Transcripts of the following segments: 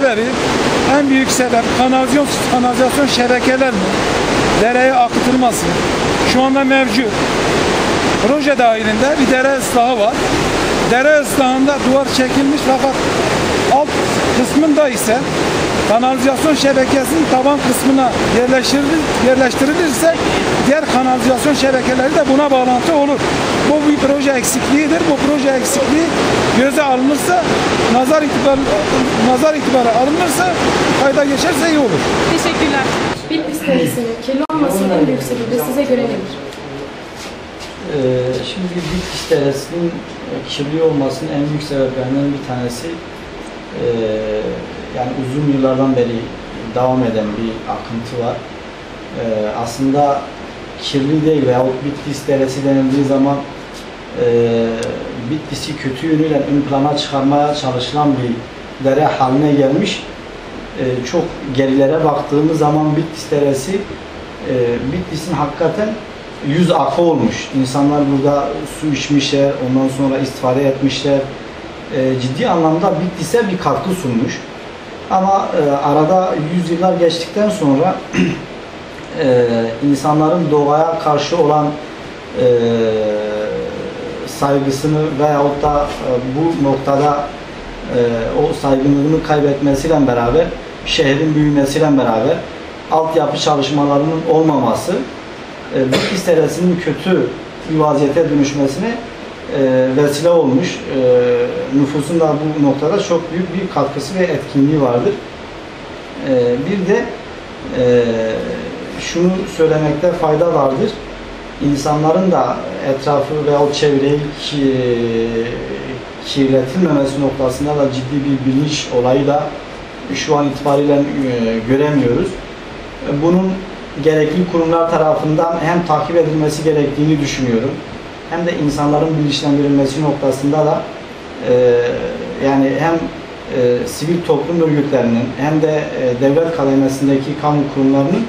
sebebi en büyük sebep kanalizasyon, kanalizasyon şebekelerinin dereye akıtılması. Şu anda mevcut. Proje dahilinde bir dere ıslahı var. Dere ıslahında duvar çekilmiş fakat alt kısmında ise kanalizasyon şebekesinin taban kısmına yerleştirilir, yerleştirilirse diğer kanalizasyon şebekeleri de buna bağlantı olur. Bu bir proje eksikliğidir. Bu proje eksikliği göze alınırsa, nazar itibar nazar itibarı alınırsa kayda geçerse iyi olur. Teşekkürler. Bitlis derisinin kirli olmasının en büyük sebebi size göre nedir? Ee, Şimdi Bitlis Deresi'nin kirli olmasının en büyük sebeplerinden bir tanesi ee, yani uzun yıllardan beri devam eden bir akıntı var. Ee, Aslında kirli değil veyahut Bitlis Deresi denildiği zaman ee, Bitlis'i kötü yönüyle ön plana çıkarmaya çalışılan bir dere haline gelmiş. Ee, Çok gerilere baktığımız zaman Bitlis Deresi ee, Bitlis'in hakikaten yüz akı olmuş. İnsanlar burada su içmişler, ondan sonra istifade etmişler. Ee, ciddi anlamda Bitlis'e bir katkı sunmuş. Ama e, arada yüzyıllar geçtikten sonra e, insanların doğaya karşı olan e, saygısını veyahut da e, bu noktada e, o saygınlığını kaybetmesiyle beraber şehrin büyümesiyle beraber altyapı çalışmalarının olmaması e, Bitlis Deresi'nin kötü bir vaziyete dönüşmesine e, vesile olmuş. E, nüfusun da bu noktada çok büyük bir katkısı ve etkinliği vardır. E, bir de e, şunu söylemekte fayda vardır. İnsanların da etrafı ve o çevreyi ki, kirletilmemesi noktasında da ciddi bir bilinç olayıyla şu an itibariyle e, göremiyoruz. Bunun gerekli kurumlar tarafından hem takip edilmesi gerektiğini düşünüyorum. Hem de insanların bilinçlendirilmesi noktasında da e, yani hem e, sivil toplum örgütlerinin hem de e, devlet kademesindeki kamu kurumlarının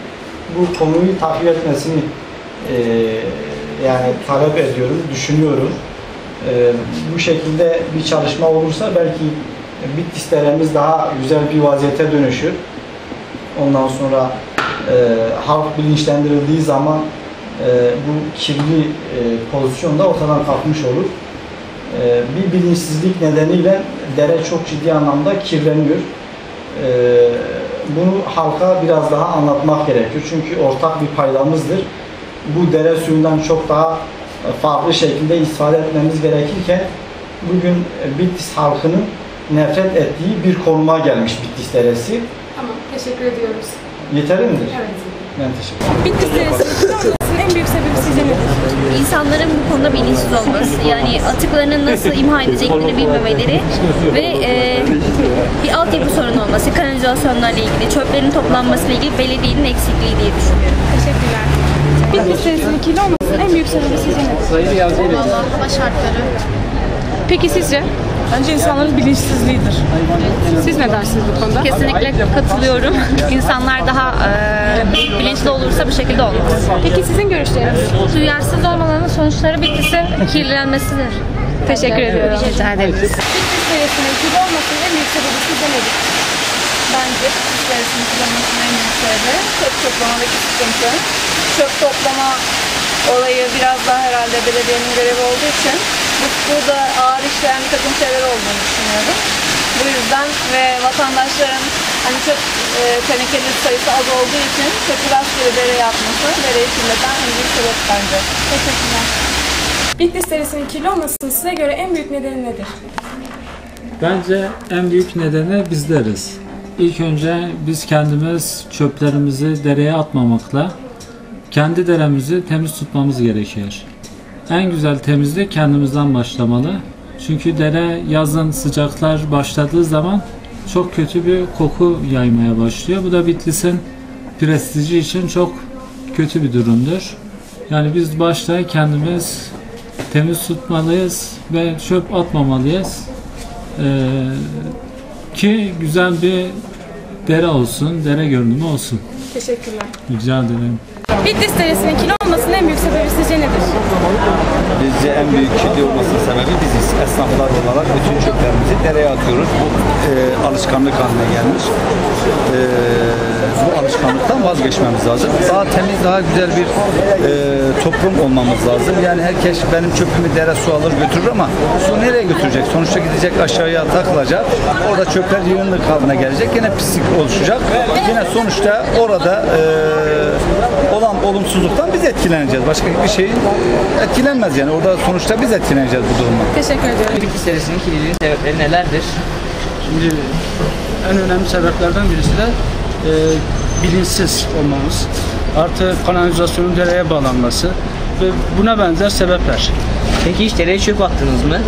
bu konuyu takip etmesini e, yani talep ediyorum, düşünüyorum. E, bu şekilde bir çalışma olursa belki Bitlis deremiz daha güzel bir vaziyete dönüşür. Ondan sonra e, halk bilinçlendirildiği zaman bu kirli e, pozisyon da ortadan kalkmış olur. E, bir bilinçsizlik nedeniyle dere çok ciddi anlamda kirleniyor. E, bunu halka biraz daha anlatmak gerekiyor. Çünkü ortak bir paydamızdır. Bu dere suyundan çok daha farklı şekilde istifade etmemiz gerekirken bugün Bitlis halkının nefret ettiği bir konuma gelmiş Bitlis Deresi. Tamam, teşekkür ediyoruz. Yeterli midir? Evet. Ben teşekkür ederim. Bitlis olmasının en büyük sebebi sizce nedir? İnsanların bu konuda bilinçsiz olması, yani atıklarını nasıl imha edeceklerini bilmemeleri ve e, bir altyapı sorunu olması, kanalizasyonlarla ilgili, çöplerin toplanmasıyla ilgili belediyenin eksikliği diye düşünüyorum. Teşekkürler. Derisinin kirli olmasının en büyük sebebi sizce nedir? Valla hava şartları. Peki sizce? Bence insanların bilinçsizliğidir. Siz ne dersiniz bu konuda? Kesinlikle katılıyorum. İnsanlar daha e, bilinçli olursa bu şekilde olmaz. Peki sizin görüşleriniz? Duyarsız olmalarının sonuçları bittisi kirlenmesidir. Teşekkür ediyorum. Rica ederim. Bitlis derisinin kirli olmasının en büyük sebebi sizce nedir? Bence psikolojisinin kullanılmasının en büyük sebebi çöp toplamadaki sıkıntı. Çöp toplama olayı biraz daha herhalde belediyenin görevi olduğu için burada ağır işleyen bir takım şeyler olduğunu düşünüyorum. Bu yüzden ve vatandaşların hani çöp e, tenekeli sayısı az olduğu için çöpü rastgele dereye atması dereyi kirleten en büyük sebep bence. Teşekkürler. Bitlis derisinin kirli olmasının size göre en büyük nedeni nedir? Bence en büyük nedeni bizleriz. İlk önce biz kendimiz çöplerimizi dereye atmamakla kendi deremizi temiz tutmamız gerekiyor. En güzel temizlik kendimizden başlamalı. Çünkü dere yazın sıcaklar başladığı zaman çok kötü bir koku yaymaya başlıyor. Bu da Bitlis'in prestiji için çok kötü bir durumdur. Yani biz başta kendimiz temiz tutmalıyız ve çöp atmamalıyız. Ee, ki güzel bir dere olsun, dere görünümü olsun. Teşekkürler. Rica ederim. Bitlis Deresi'nin kilo olmasının en büyük sebebi sizce nedir? Bizce en büyük kirli olmasının sebebi biziz. Esnaflar olarak bütün çöplerimizi dereye atıyoruz. Bu e, alışkanlık haline gelmiş. E, bu alışkanlıktan vazgeçmemiz lazım. Daha temiz, daha güzel bir e, toplum olmamız lazım. Yani herkes benim çöpümü dere su alır götürür ama su nereye götürecek? Sonuçta gidecek aşağıya takılacak. Orada çöpler yığınlık haline gelecek. Yine pislik oluşacak. Yine sonuçta orada e, olan olumsuzluktan biz etkileneceğiz. Başka bir şey etkilenmez yani. Orada sonuçta biz etkileneceğiz bu durumdan. Teşekkür ediyorum. Bitlis serisinin kirliliğinin sebepleri nelerdir? Şimdi en önemli sebeplerden birisi de e, bilinçsiz olmamız. Artı kanalizasyonun dereye bağlanması ve buna benzer sebepler. Peki hiç dereye çöp attınız mı?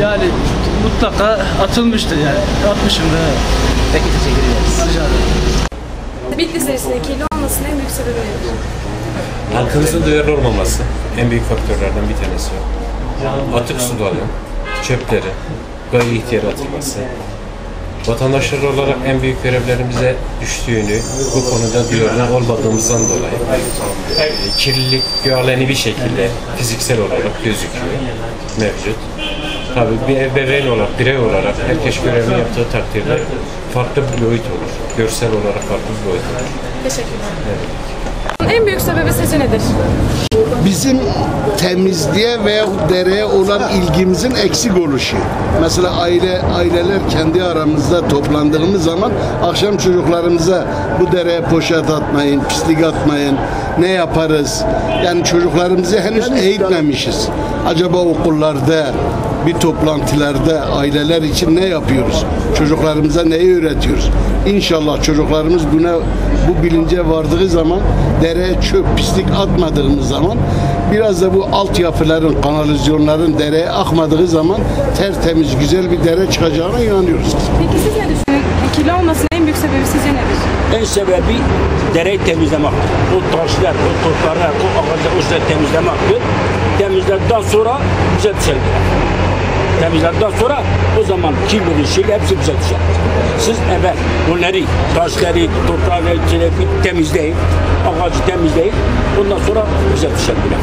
Yani mutlaka atılmıştır yani. Atmışım da. evet. Peki teşekkür ederiz. Rica ederim. Bitlis Deresi'nin olmasının en büyük sebebi nedir? Halkımızın duyarlı olmaması en büyük faktörlerden bir tanesi. Atık suların, çöpleri, gayri ihtiyar atılması. Vatandaşlar olarak en büyük görevlerimize düştüğünü bu konuda duyarlı olmadığımızdan dolayı e, kirlilik aleni bir şekilde fiziksel olarak gözüküyor, mevcut. Tabii bir ebeveyn olarak, birey olarak herkes görevini yaptığı takdirde farklı bir boyut olur. Görsel olarak farklı bir boyut olur. Teşekkürler. En büyük sebebi sizce nedir? bizim temizliğe veya dereye olan ilgimizin eksik oluşu. Mesela aile aileler kendi aramızda toplandığımız zaman akşam çocuklarımıza bu dereye poşet atmayın, pislik atmayın, ne yaparız? Yani çocuklarımızı henüz eğitmemişiz. Acaba okullarda, bir toplantılarda aileler için ne yapıyoruz? Çocuklarımıza neyi öğretiyoruz? İnşallah çocuklarımız buna bu bilince vardığı zaman dereye çöp pislik atmadığımız zaman biraz da bu altyapıların, kanalizasyonların dereye akmadığı zaman tertemiz güzel bir dere çıkacağına inanıyoruz. Peki siz ne düşünün? Kilo olmasının en büyük sebebi sizce nedir? En sebebi dereyi temizlemek. O taşlar, o topraklar, o ağaçlar, o şeyleri temizlemektir. Temizledikten sonra bize düşer. Temizledikten sonra o zaman kirli şey hepsi bize düşer. Siz evet onları, taşları, toprağı, şeyleri temizleyin. Ağacı temizleyin. Ondan sonra bize düşer bile.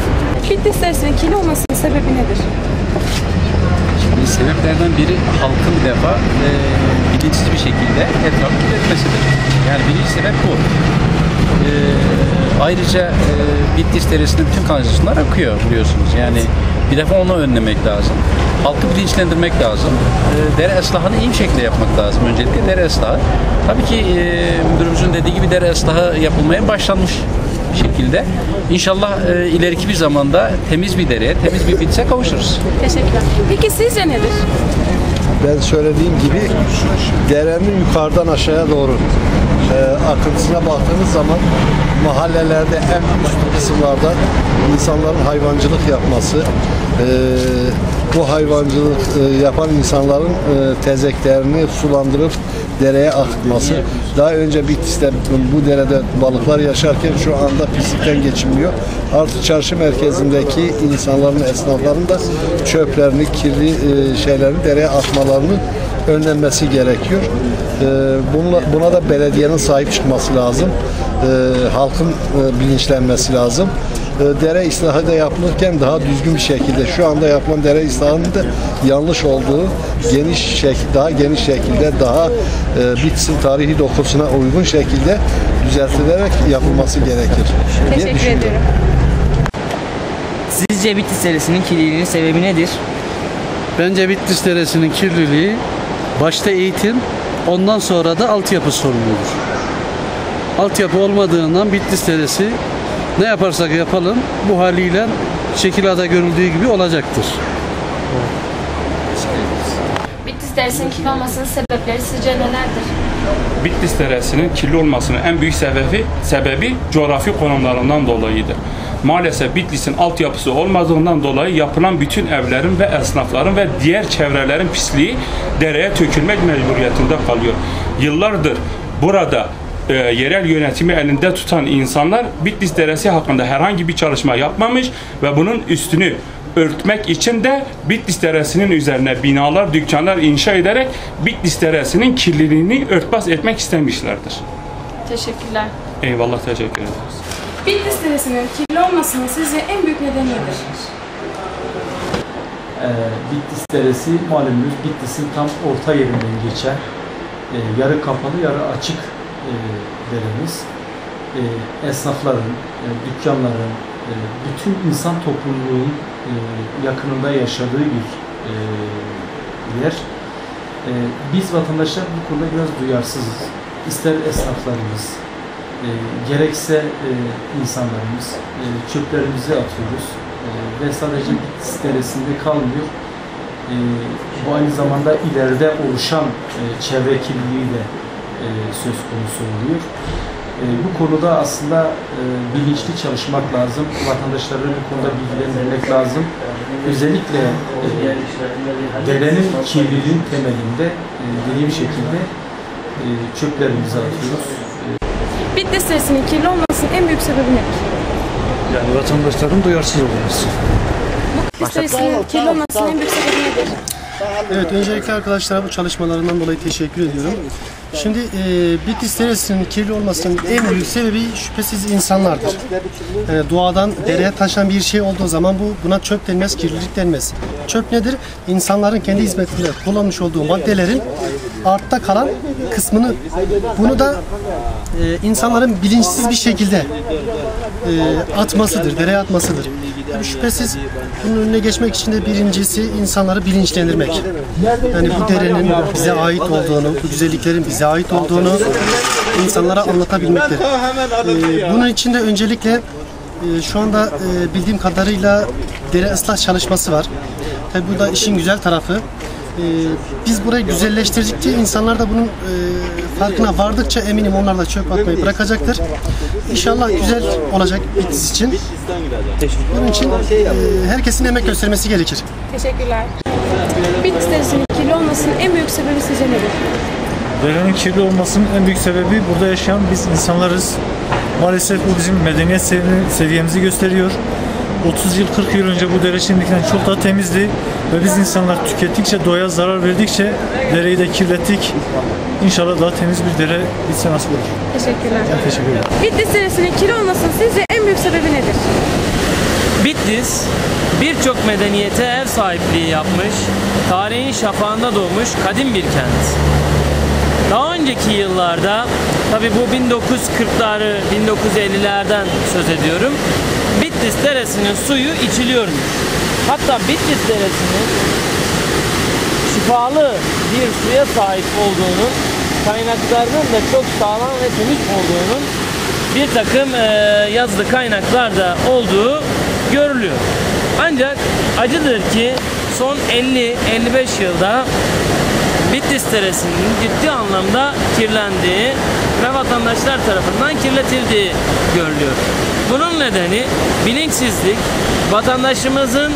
Bitlis Deresi'nin kilo olmasının sebebi nedir? Şimdi sebeplerden biri halkın bir defa e, bilinçsiz bir şekilde etrafı kirletmesidir. Yani birinci sebep bu. E, ayrıca e, Bitlis Deresi'nin bütün kanalizasyonlar akıyor biliyorsunuz. Yani bir defa onu önlemek lazım. Halkı bilinçlendirmek lazım. E, dere ıslahını iyi bir şekilde yapmak lazım. Öncelikle dere ıslahı. Tabii ki e, müdürümüzün dediği gibi dere ıslahı yapılmaya başlanmış bir şekilde. İnşallah e, ileriki bir zamanda temiz bir dereye, temiz bir Bitlis'e kavuşuruz. Teşekkürler. Peki sizce nedir? Ben söylediğim gibi derenin yukarıdan aşağıya doğru e, akıntısına baktığınız zaman mahallelerde en üst kısımlarda insanların hayvancılık yapması, e, bu hayvancılık e, yapan insanların e, tezeklerini sulandırıp dereye akıtması. Daha önce Bitlis'te bu derede balıklar yaşarken şu anda pislikten geçinmiyor. Artık çarşı merkezindeki insanların, esnafların da çöplerini, kirli e, şeylerini dereye atmalarını önlenmesi gerekiyor. E, bununla, buna da belediyenin sahip çıkması lazım. E, halkın e, bilinçlenmesi lazım. E, dere ıslahı da yapılırken daha düzgün bir şekilde şu anda yapılan dere ıslahının da yanlış olduğu geniş şek daha geniş şekilde daha e, Bitlis'in tarihi dokusuna uygun şekilde düzeltilerek yapılması gerekir Teşekkür ediyorum. Sizce Bitlis serisinin kirliliğinin sebebi nedir? Bence Bitlis Deresi'nin kirliliği başta eğitim, ondan sonra da altyapı sorunudur. Altyapı olmadığından Bitlis Deresi ne yaparsak yapalım bu haliyle şekilada görüldüğü gibi olacaktır. Bitlis Deresi'nin kilo olmasının sebepleri sizce nelerdir? Bitlis Deresi'nin kirli olmasının en büyük sebebi, sebebi coğrafi konumlarından dolayıdır. Maalesef Bitlis'in altyapısı olmadığından dolayı yapılan bütün evlerin ve esnafların ve diğer çevrelerin pisliği dereye tökülmek mecburiyetinde kalıyor. Yıllardır burada e, yerel yönetimi elinde tutan insanlar Bitlis Deresi hakkında herhangi bir çalışma yapmamış ve bunun üstünü örtmek için de Bitlis Deresi'nin üzerine binalar, dükkanlar inşa ederek Bitlis Deresi'nin kirliliğini örtbas etmek istemişlerdir. Teşekkürler. Eyvallah teşekkür ederiz. Bitlis Deresi'nin kirli olmasının sizce en büyük nedeni nedir? Ee, Bitlis Deresi malumunuz Bitlis'in tam orta yerinden geçen e, yarı kapalı yarı açık e, deremiz. E, esnafların, e, dükkanların, e, bütün insan topluluğunun e, yakınında yaşadığı bir e, yer. E, biz vatandaşlar bu konuda biraz duyarsızız. İster esnaflarımız, e, gerekse e, insanlarımız e, çöplerimizi atıyoruz E, ve sadece Bitlis Deresi'nde kalmıyor. E, bu aynı zamanda ileride oluşan e, çevre kirliliği de e, söz konusu oluyor. E, bu konuda aslında e, bilinçli çalışmak lazım. Vatandaşları bu konuda bilgilendirmek lazım. Özellikle e, kirliliğin temelinde e, dediğim şekilde e, çöplerimizi atıyoruz. Bitlis Deresi'nin kirli olmasının en büyük sebebi nedir? Yani vatandaşların duyarsız olması. Bitlis Deresi'nin kirli olmasının en büyük sebebi nedir? Evet, öncelikle arkadaşlara bu çalışmalarından dolayı teşekkür ediyorum. Şimdi e, Bitlis Deresi'nin kirli olmasının en büyük sebebi şüphesiz insanlardır. Yani doğadan dereye taşan bir şey olduğu zaman bu buna çöp denmez, kirlilik denmez. Çöp nedir? İnsanların kendi hizmetinde kullanmış olduğu maddelerin artta kalan kısmını bunu da e, insanların bilinçsiz bir şekilde e, atmasıdır, dereye atmasıdır. Tabii şüphesiz bunun önüne geçmek için de birincisi insanları bilinçlendirmek. Yani bu derenin bize ait olduğunu, bu güzelliklerin bize ait olduğunu insanlara anlatabilmektir. E, bunun için de öncelikle e, şu anda e, bildiğim kadarıyla dere ıslah çalışması var. Tabii bu da işin güzel tarafı. E, biz burayı güzelleştirdikçe insanlar da bunun e, farkına vardıkça eminim onlar da çöp atmayı bırakacaktır. İnşallah güzel olacak Bitlis için. Bunun için e, herkesin emek göstermesi gerekir. Teşekkürler. Bitlis Deresi'nin kirli olmasının en büyük sebebi sizce nedir? Derenin kirli olmasının en büyük sebebi burada yaşayan biz insanlarız. Maalesef bu bizim medeniyet sevi- seviyemizi gösteriyor. 30 yıl 40 yıl önce bu dere şimdikinden çok daha temizdi ve biz insanlar tükettikçe doğaya zarar verdikçe dereyi de kirlettik. İnşallah daha temiz bir dere bitse nasıl olur. Teşekkürler. Ben teşekkür ederim. Bitlis Deresi'nin kirli olmasının sizce en büyük sebebi nedir? Bitlis birçok medeniyete ev sahipliği yapmış, tarihin şafağında doğmuş kadim bir kent. Daha önceki yıllarda, tabi bu 1940'ları, 1950'lerden söz ediyorum, Bitlis Deresi'nin suyu içiliyormuş. Hatta Bitlis Deresi'nin şifalı bir suya sahip olduğunu, kaynaklarının da çok sağlam ve temiz olduğunun bir takım yazılı kaynaklarda olduğu görülüyor. Ancak acıdır ki son 50-55 yılda Bitlis Deresi'nin ciddi anlamda kirlendiği ve vatandaşlar tarafından kirletildiği görülüyor. Bunun nedeni bilinçsizlik, vatandaşımızın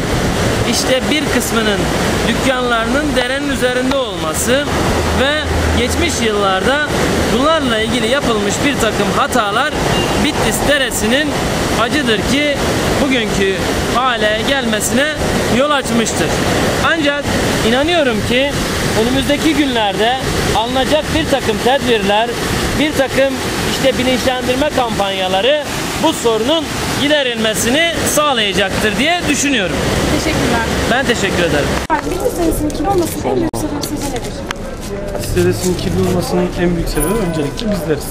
işte bir kısmının dükkanlarının derenin üzerinde olması ve geçmiş yıllarda bunlarla ilgili yapılmış bir takım hatalar Bitlis Deresi'nin acıdır ki bugünkü hale gelmesine yol açmıştır. Ancak inanıyorum ki önümüzdeki günlerde alınacak bir takım tedbirler, bir takım işte bilinçlendirme kampanyaları bu sorunun giderilmesini sağlayacaktır diye düşünüyorum. Teşekkürler. Ben teşekkür ederim. Bitlis Deresi'nin kirli olmasının en büyük sebebi sizce nedir? Kirli olmasının en büyük sebebi öncelikle bizleriz.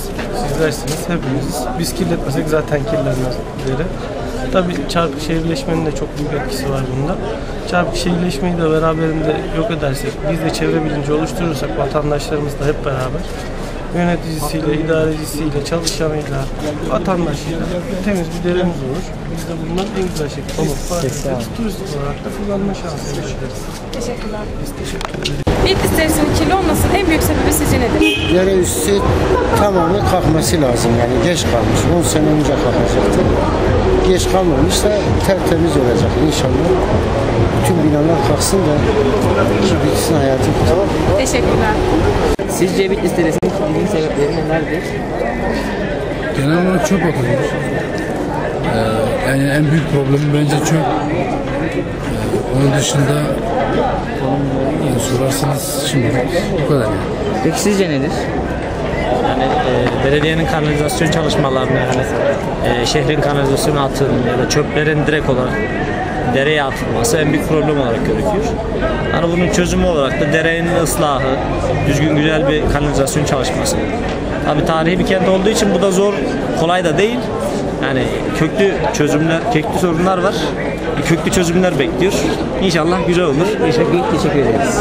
Sizlersiniz, hepimiziz. Biz kirletmesek zaten kirlenmez deri. Tabii çarpık şehirleşmenin de çok büyük etkisi var bunda. Çarpık şehirleşmeyi de beraberinde yok edersek, biz de çevre bilinci oluşturursak vatandaşlarımızla hep beraber yöneticisiyle, idarecisiyle, çalışanıyla, vatandaşıyla temiz bir deremiz olur. Biz de bundan en güzel şekilde faydalanırız. Turist olarak da kullanma şansı elde. Teşekkürler. Biz teşekkür ederiz. Bitlis Deresi'nin kirli olmasının en büyük sebebi sizce nedir? Dere üstü tamamen kalkması lazım yani geç kalmış. 10 sene önce kalkacaktı. Geç kalmamış da tertemiz olacak inşallah. Bütün binalar kalksın da bitsin hayatı kurtarır. Teşekkürler. Sizce Bitlis Deresi'nin kirliliğinin sebepleri nelerdir? Genel olarak çöp atıyoruz. Ee, yani en büyük problemi bence çöp. Ee, onun dışında yani sorarsanız şimdi bu kadar yani. Peki sizce nedir? Yani e, belediyenin kanalizasyon çalışmalarını yani e, şehrin kanalizasyon atığının ya da çöplerin direkt olarak dereye atılması en büyük problem olarak görülüyor. Yani bunun çözümü olarak da derenin ıslahı, düzgün güzel bir kanalizasyon çalışması. Tabii tarihi bir kent olduğu için bu da zor, kolay da değil. Yani köklü çözümler, köklü sorunlar var. Köklü çözümler bekliyor. İnşallah güzel olur. Teşekkür, teşekkür ederiz.